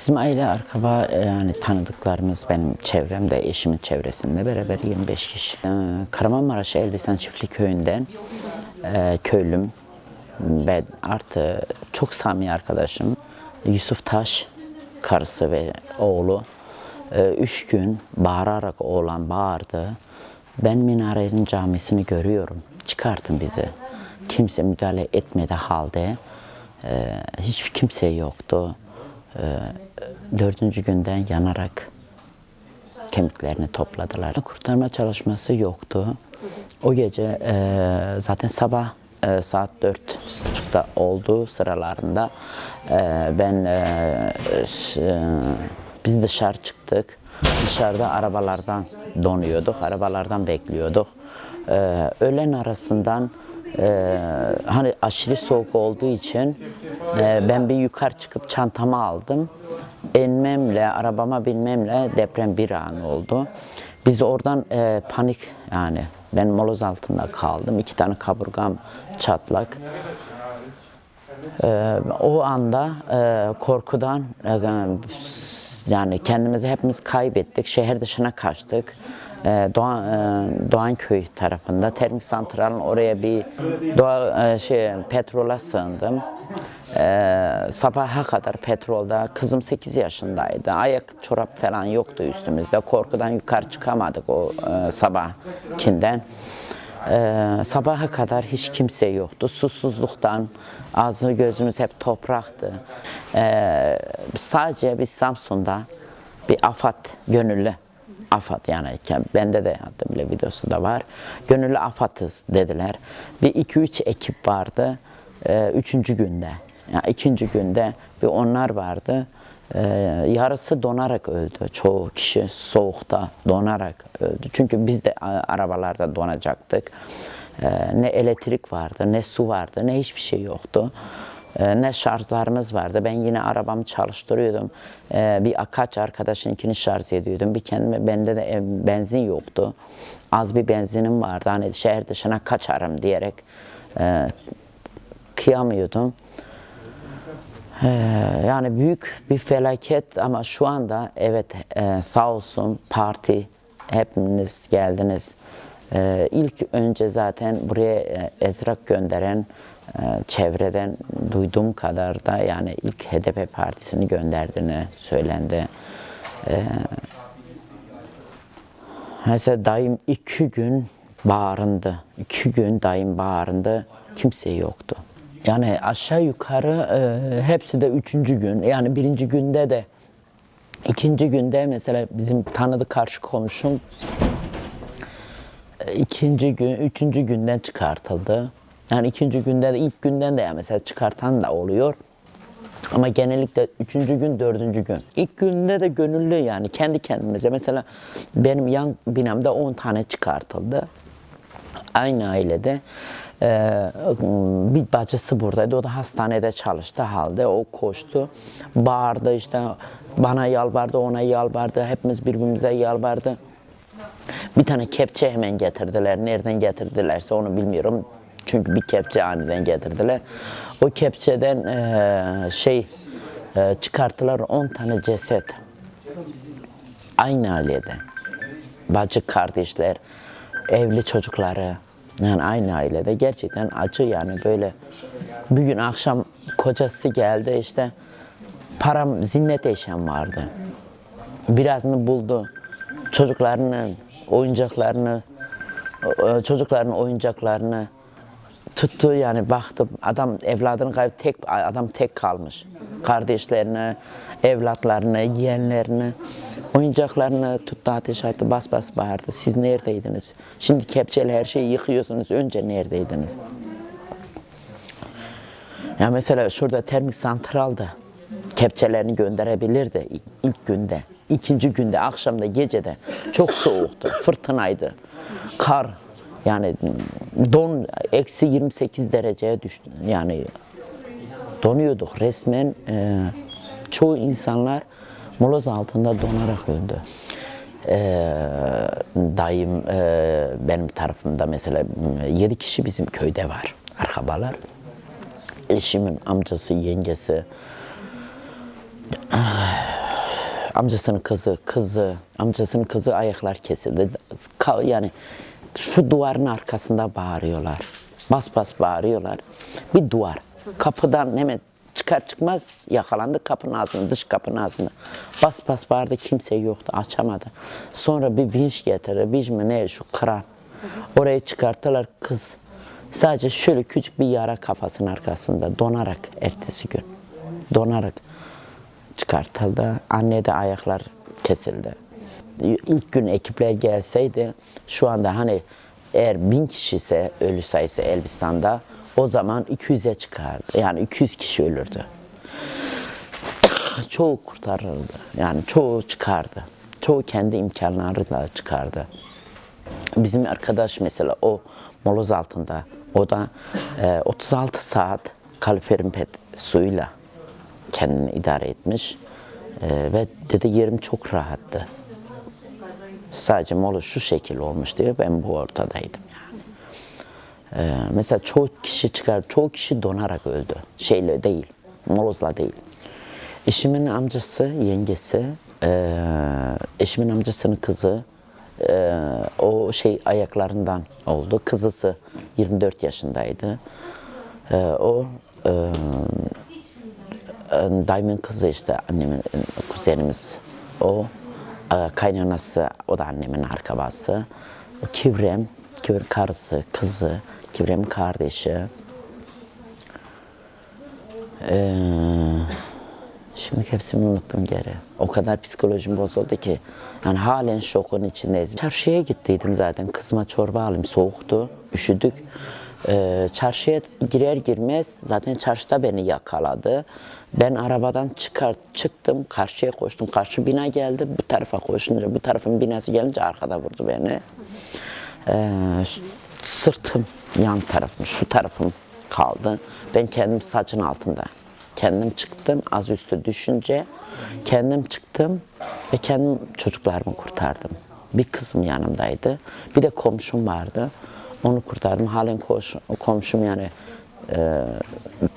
Bizim aile arkaba yani tanıdıklarımız benim çevremde, eşimin çevresinde beraber 25 kişi. Ee, Kahramanmaraş Elbistan Çiftlik Köyü'nden e, köylüm ve artı çok samimi arkadaşım Yusuf Taş, karısı ve oğlu e, üç gün bağırarak oğlan bağırdı. Ben minarenin camisini görüyorum. Çıkartın bizi. Kimse müdahale etmedi halde. E, hiçbir kimse yoktu. E, dördüncü günden yanarak kemiklerini topladılar. Kurtarma çalışması yoktu. O gece e, zaten sabah e, saat dört buçukta oldu sıralarında. E, ben e, e, biz dışarı çıktık. Dışarıda arabalardan donuyorduk, arabalardan bekliyorduk. E, öğlen arasından e, hani aşırı soğuk olduğu için e, ben bir yukarı çıkıp çantamı aldım. İnmemle, arabama binmemle deprem bir an oldu. Biz oradan e, panik yani ben moloz altında kaldım. İki tane kaburgam çatlak. E, o anda e, korkudan e, yani kendimizi hepimiz kaybettik. Şehir dışına kaçtık. E, Doğan, e, Doğanköy tarafında termik santralın oraya bir doğal e, şey petrola sığındım. E, sabaha kadar petrolda kızım 8 yaşındaydı. Ayak çorap falan yoktu üstümüzde. Korkudan yukarı çıkamadık o e, sabahkinden. Ee, sabaha kadar hiç kimse yoktu. Susuzluktan ağzı gözümüz hep topraktı. Ee, sadece biz Samsun'da bir afat gönüllü afat yani bende de hatta bile videosu da var. Gönüllü afatız dediler. Bir iki üç ekip vardı. Ee, üçüncü günde. Yani ikinci günde bir onlar vardı. Ee, yarısı donarak öldü. Çoğu kişi soğukta donarak öldü. Çünkü biz de arabalarda donacaktık. Ee, ne elektrik vardı, ne su vardı, ne hiçbir şey yoktu. Ee, ne şarjlarımız vardı. Ben yine arabamı çalıştırıyordum. Ee, bir kaç arkadaşınkini şarj ediyordum. Bir kendime bende de e, benzin yoktu. Az bir benzinim vardı. Hani şehir dışına kaçarım diyerek e, kıyamıyordum. Ee, yani büyük bir felaket ama şu anda evet e, sağ olsun parti hepiniz geldiniz. İlk önce zaten buraya ezrak gönderen çevreden duyduğum kadar da yani ilk HDP partisini gönderdiğini söylendi. Ee, mesela dayım iki gün bağırındı. İki gün dayım bağırındı. Kimse yoktu. Yani aşağı yukarı e, hepsi de üçüncü gün. Yani birinci günde de ikinci günde mesela bizim tanıdık karşı komşum e, ikinci gün, üçüncü günden çıkartıldı. Yani ikinci günde de ilk günden de yani mesela çıkartan da oluyor. Ama genellikle üçüncü gün, dördüncü gün. İlk günde de gönüllü yani kendi kendimize. Mesela benim yan binamda 10 tane çıkartıldı. Aynı ailede. Ee, bir bacısı buradaydı. O da hastanede çalıştı halde. O koştu. Bağırdı işte. Bana yalvardı, ona yalvardı. Hepimiz birbirimize yalvardı. Bir tane kepçe hemen getirdiler. Nereden getirdilerse onu bilmiyorum. Çünkü bir kepçe aniden getirdiler. O kepçeden eee, şey eee, çıkarttılar 10 tane ceset. Aynı ailede. Bacı kardeşler, evli çocukları. Yani aynı ailede. Gerçekten acı yani böyle. Bir gün akşam kocası geldi işte param zinnet eşyam vardı birazını buldu. Çocuklarının oyuncaklarını, e, çocukların oyuncaklarını tuttu yani baktım adam evladını kayıp tek adam tek kalmış. Kardeşlerini, evlatlarını, yeğenlerini, oyuncaklarını tuttu ateş attı bas bas bağırdı. Siz neredeydiniz? Şimdi kepçeyle her şeyi yıkıyorsunuz. Önce neredeydiniz? Ya mesela şurada termik santralda kepçelerini gönderebilirdi ilk günde. ikinci günde, akşamda, gecede çok soğuktu, fırtınaydı. Kar, yani don eksi 28 dereceye düştü. Yani donuyorduk resmen. e, çoğu insanlar moloz altında donarak öldü. E, dayım e, benim tarafımda mesela yedi kişi bizim köyde var. Arkabalar. Eşimin amcası, yengesi, amcasının kızı, kızı, amcasının kızı ayaklar kesildi. Yani şu duvarın arkasında bağırıyorlar. Bas bas bağırıyorlar. Bir duvar. Kapıdan hemen çıkar çıkmaz yakalandı kapının ağzında, dış kapının ağzında. Bas bas bağırdı kimse yoktu açamadı. Sonra bir vinç getirdi. Vinç mi ne şu kran. Orayı çıkarttılar kız. Sadece şöyle küçük bir yara kafasının arkasında donarak ertesi gün. Donarak çıkartıldı. Anne de ayaklar kesildi. İlk gün ekipler gelseydi şu anda hani eğer bin kişi ise ölü sayısı Elbistan'da o zaman 200'e çıkardı. Yani 200 kişi ölürdü. çoğu kurtarıldı. Yani çoğu çıkardı. Çoğu kendi imkanlarıyla çıkardı. Bizim arkadaş mesela o moloz altında o da e, 36 saat kaloriferin pet suyla kendini idare etmiş. E, ve dedi yerim çok rahattı. Sadece moloz şu şekil olmuş diyor. Ben bu ortadaydım yani. E, mesela çoğu kişi çıkar, çoğu kişi donarak öldü. Şeyle değil, molozla değil. Eşimin amcası, yengesi, e, eşimin amcasının kızı e, o şey ayaklarından oldu. Kızısı 24 yaşındaydı. E, o e, dayımın kızı işte annemin kuzenimiz o kaynanası o da annemin arkabası. Kivrem, Kivrem karısı, kızı, Kivrem kardeşi. Ee, Şimdi hepsini unuttum geri. O kadar psikolojim bozuldu ki. Yani halen şokun içindeyiz. Çarşıya gittiydim zaten. Kızıma çorba alayım. Soğuktu. Üşüdük. Ee, çarşıya girer girmez zaten çarşıda beni yakaladı. Ben arabadan çıkar çıktım. Karşıya koştum. Karşı bina geldi. Bu tarafa koşunca bu tarafın binası gelince arkada vurdu beni. Ee, sırtım yan tarafım, şu tarafım kaldı. Ben kendim saçın altında. Kendim çıktım, az üstü düşünce kendim çıktım ve kendim çocuklarımı kurtardım. Bir kızım yanımdaydı, bir de komşum vardı. Onu kurtardım. Halen koş, komşum yani e,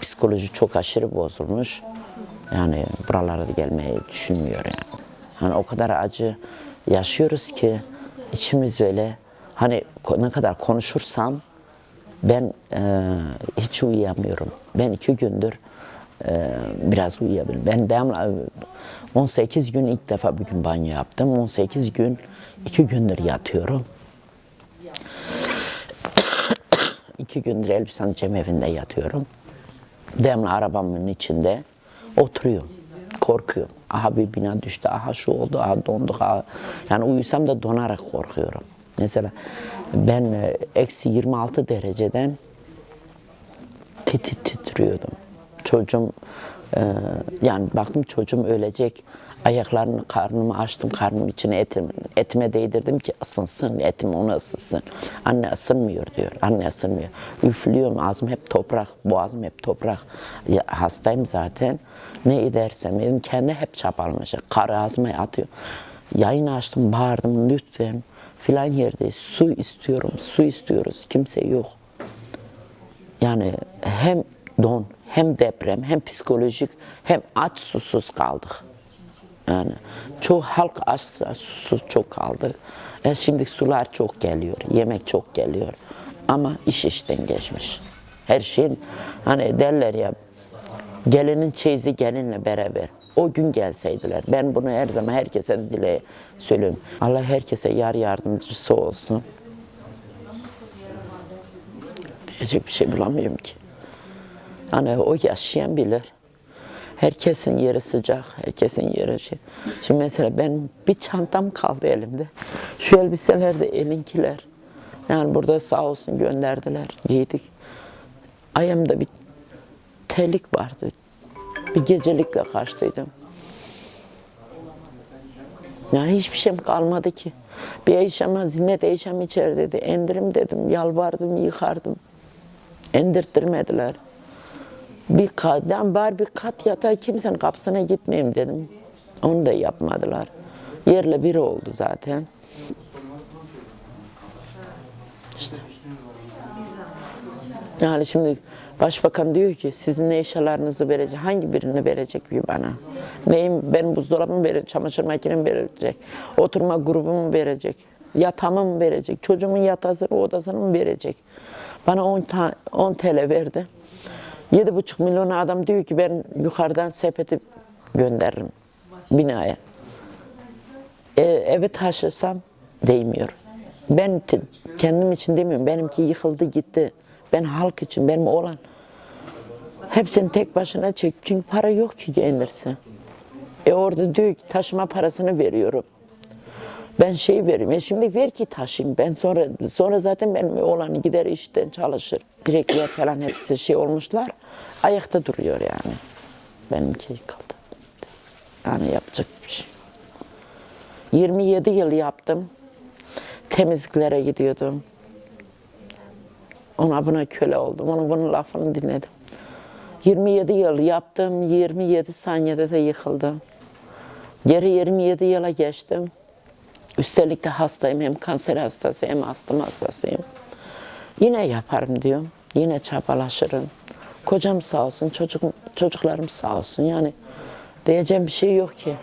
psikoloji çok aşırı bozulmuş. Yani buralara gelmeyi düşünmüyor yani. Hani o kadar acı yaşıyoruz ki içimiz öyle hani ne kadar konuşursam ben e, hiç uyuyamıyorum. Ben iki gündür e, biraz uyuyabildim. Ben devamlı 18 gün ilk defa bugün banyo yaptım. 18 gün iki gündür yatıyorum. İki gündür Elbistan cemevinde yatıyorum. Devamlı arabamın içinde oturuyorum. Korkuyorum. Aha bir bina düştü, aha şu oldu, aha donduk. Aha. Yani uyusam da donarak korkuyorum. Mesela ben e, eksi 26 dereceden tit titriyordum. Çocuğum e, yani baktım çocuğum ölecek. Ayaklarını, karnımı açtım, karnım içine etim, etime değdirdim ki ısınsın, etim onu ısınsın. Anne ısınmıyor diyor, anne ısınmıyor. Üflüyorum, ağzım hep toprak, boğazım hep toprak. Ya, hastayım zaten. Ne edersem elim kendi hep çapalmış. Kar ağzıma atıyor. Yayın açtım, bağırdım lütfen filan yerde su istiyorum, su istiyoruz. Kimse yok. Yani hem don, hem deprem, hem psikolojik, hem aç susuz kaldık. Yani çoğu halk aç susuz çok kaldık. E şimdi sular çok geliyor, yemek çok geliyor. Ama iş işten geçmiş. Her şeyin hani derler ya gelinin çeyizi gelinle beraber. O gün gelseydiler. Ben bunu her zaman herkese dile söylüyorum. Allah herkese yar yardımcısı olsun. Diyecek bir şey bulamıyorum ki. Hani o yaşayan bilir. Herkesin yeri sıcak, herkesin yeri şey. Şimdi mesela ben bir çantam kaldı elimde. Şu elbiseler de elinkiler. Yani burada sağ olsun gönderdiler, giydik. Ayağımda bir telik vardı. Bir gecelikle kaçtıydım. Yani hiçbir şeyim kalmadı ki. Bir eşyama zinnet eşyam içerideydi. Endirim dedim, yalvardım, yıkardım. Endirttirmediler. Bir kattan var bir kat yatağı kimsenin kapısına gitmeyeyim dedim. Onu da yapmadılar. Yerle biri oldu zaten. İşte. Yani şimdi Başbakan diyor ki sizin ne eşyalarınızı verecek, hangi birini verecek bir bana? Neyim, benim buzdolabımı verecek, çamaşır makinemi verecek, oturma grubumu verecek, yatağımı mı verecek, çocuğumun yatağını, odasını mı verecek? Bana 10, ta- 10 TL verdi. 7,5 milyon adam diyor ki ben yukarıdan sepeti gönderirim binaya. E, eve taşırsam değmiyor. Ben kendim için demiyorum. Benimki yıkıldı gitti. Ben halk için, benim olan. Hepsini tek başına çek. Çünkü para yok ki gelirse. E orada diyor ki taşıma parasını veriyorum. Ben şey veriyorum. E şimdi ver ki taşıyayım. Ben sonra sonra zaten benim oğlan gider işten çalışır. Direkler falan hepsi şey olmuşlar. Ayakta duruyor yani. Benimki yıkıldı. Yani yapacak bir şey. 27 yıl yaptım. Temizliklere gidiyordum. Ona buna köle oldum. Onun bunun lafını dinledim. 27 yıl yaptım. 27 saniyede de yıkıldım. Geri 27 yıla geçtim. Üstelik de hastayım. Hem kanser hastası hem astım hastasıyım. Yine yaparım diyorum. Yine çabalaşırım. Kocam sağ olsun, çocuk, çocuklarım sağ olsun. Yani diyeceğim bir şey yok ki.